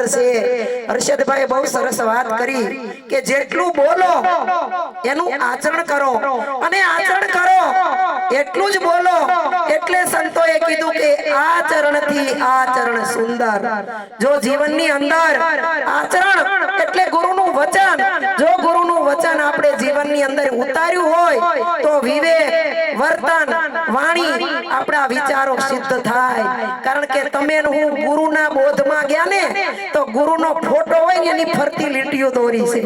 સુંદર છે? હર્ષદભાઈ બહુ સરસ વાત કરી કે જેટલું બોલો, એનું આચરણ કરો. અને આચરણ કરો. એટલું જ બોલો. એટલે સંતોએ કીધું કે આચરણથી આચરણ સુંદર. જો જીવનની અંદર આચરણ એટલે ગુરુનું વચન, જો આપણે જીવનની અંદર ઉતાર્યું હોય તો વિવેક, વર્તન, વાણી આપણા વિચારો સિદ્ધ થાય. કારણ કે તમે હું ગુરુના બોધમાં ગયા ને, તો ગુરુનો ફોટો હોય એની ફરતી લીટીઓ દોરી છે.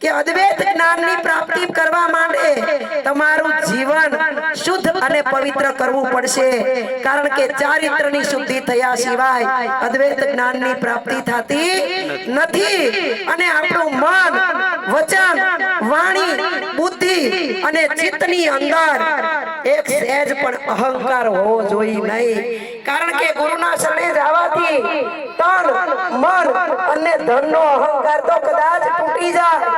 કે અદ્વૈત જ્ઞાનની પ્રાપ્તિ કરવા માટે તમારું જીવન શુદ્ધ અને પવિત્ર કરવું પડશે. કારણ કે ચારિત્રની શુદ્ધિ થયા સિવાય અદ્વૈત જ્ઞાનની પ્રાપ્તિ થતી નથી. અને આપણું મન અને ચિત્તની અંદર એક સહેજ પણ અહંકાર હોવો જોઈએ નહીં. કારણ કે ગુરુના શરણે જવાથી તન મન અને ધનનો અહંકાર તો કદાચ તૂટી જાય.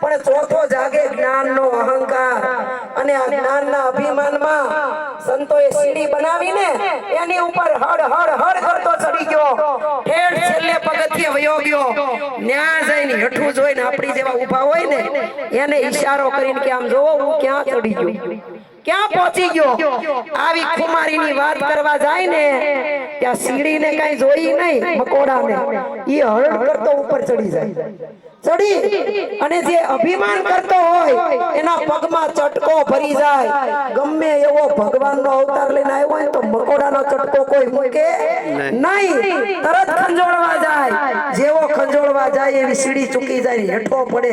પણ ચોથો જાગે જ્ઞાનનો અહંકાર. અને આ જ્ઞાનના અભિમાનમાં સંતોએ સીડી બનાવીને એની ઉપર હડ હડ હડ કરતો ચડી ગયો. ઠેઠ છેલ્લે પગથિયે વયો ગયો. ન્યા જઈને હેઠું જોઈને આપણી જેવા ઊભા હોય ને, એને ઈશારો કરીને કે આમ જોવો, હું ક્યાં ચડી ગયો? ક્યાં પહોંચી ગયો? આવી ખુમારીની વાત કરવા જાય ને ત્યાં સીડીને કઈ જોઈ નહીં મકોડાને. એ હરડ કરતો ઉપર ચડી જાય. ચડી અને જે અભિમાન કરતો હોય એના પગમાં ચટકો ભરી જાય. ગમે એવો ભગવાનનો અવતાર લઈને આવ્યો હોય તો મકોડાનો ચટકો કોઈ મૂકે નહીં. તરત ખંજોળવા જાય. જેવો ખંજોળવા જાય એવી સીડી ચૂકી જાય હેઠો પડે.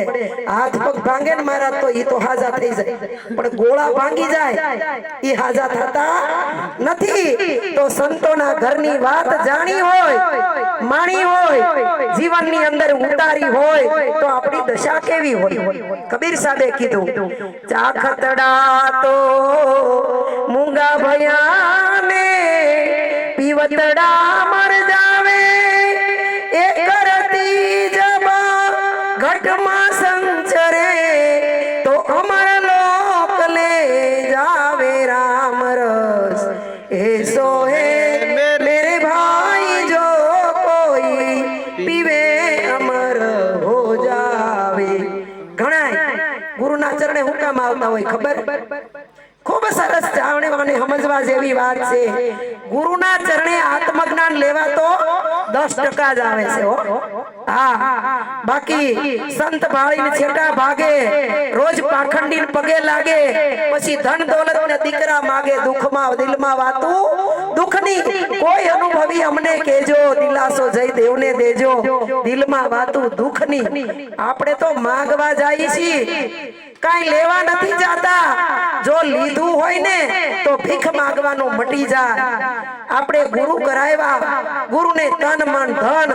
હાથ પગ ભાંગે ને મારા તો એ તો હાજા થઈ જાય. પણ ગોળા ભાંગી જાય. ઈ હાજા થતા નથી. તો સંતોના ઘરની વાત જાણી હોય, માણી હોય, જીવનની અંદર ઉતારી હોય, તો આપણી દશા કેવી હોય? કબીર સાહેબે કીધું, ચાખતડા તો મૂંગા ભયાને, પીવતડા આવતા હોય, ખબર? ખૂબ સરસ જાણવાની સમજવા જેવી વાત છે. ગુરુના ચરણે આત્મજ્ઞાન લેવા તો દસ ટકા જ આવે છે, હા. બાકી સંત ભાળીને છેટા ભાગે, રોજ પાખંડી પગે લાગે, પછી ધન દોલત ને દીકરા માગે, દુઃખમાં, દિલમાં વાતું, દુઃખની કોઈ અનુભવી અમને કેજો દિલાસો જઈ દેવને દેજો. દિલમાં વાતું, દુઃખની. આપણે તો માગવા જાય છીએ. કાઈ લેવા નથી જાતા. જો લીધું હોય ને, તો ભીખ માંગવાનું મટી જાય આપણે ગુરુ કરાવ્યા. ગુરુને તન, મન, ધન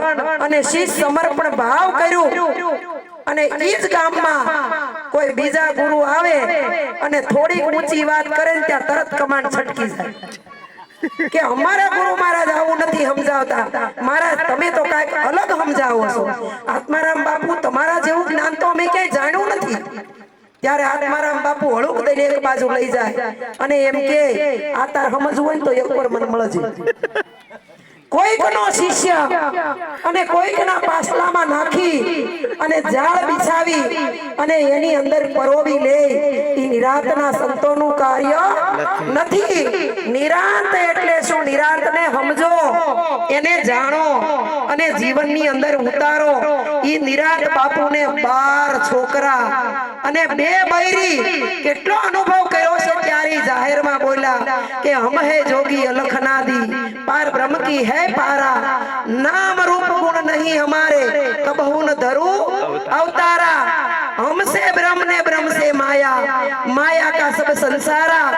અને શીશ સમર્પણ ભાવ કર્યું. અને ઈ જ ગામમાં કોઈ બીજા ગુરુ આવે અને થોડી ઊંચી વાત કરે ને ત્યાં તરત કમાન છટકી જાય. કે અમારા ગુરુ મહારાજ આવું નથી સમજાવતા. મહારાજ, તમે તો કાંઈક અલગ સમજાવો છો. આત્મારામ બાપુ, તમારા જેવું જ્ઞાન તો અમે ક્યાંય જાણ્યું નથી. ત્યારે આત્મારામ બાપુ હળુક દઈને એક બાજુ લઈ જાય અને એમ કે, આ તાર સમજવું હોય તો એક પર મને મળજે. કોઈકનો શિષ્ય અને કોઈકના પાસલામાં નાખી અને જાળ બિછાવી અને એની અંદર પરોવી લે એ નિરાંતના સંતોનું કાર્ય નથી. નિરાંત એટલે શું? નિરાંતને સમજો, એને જાણો અને જીવનની અંદર ઉતારો. એ નિરાંત બાપુને બાર છોકરા અને બે બૈરી કેટલો અનુભવ કર્યો છે ત્યારે જાહેરમાં બોલ્યા કે હમ હે જોગી અલખનાદી, પાર બ્રહ્મ કી હે પારા, નામ રૂપ ગુણ નહીં હમારે, કબહુન ધરુ અવતારા હમસે બ્રહ્મ ને બ્રહ્મ સે માયા માયા કા સબ સંસારા.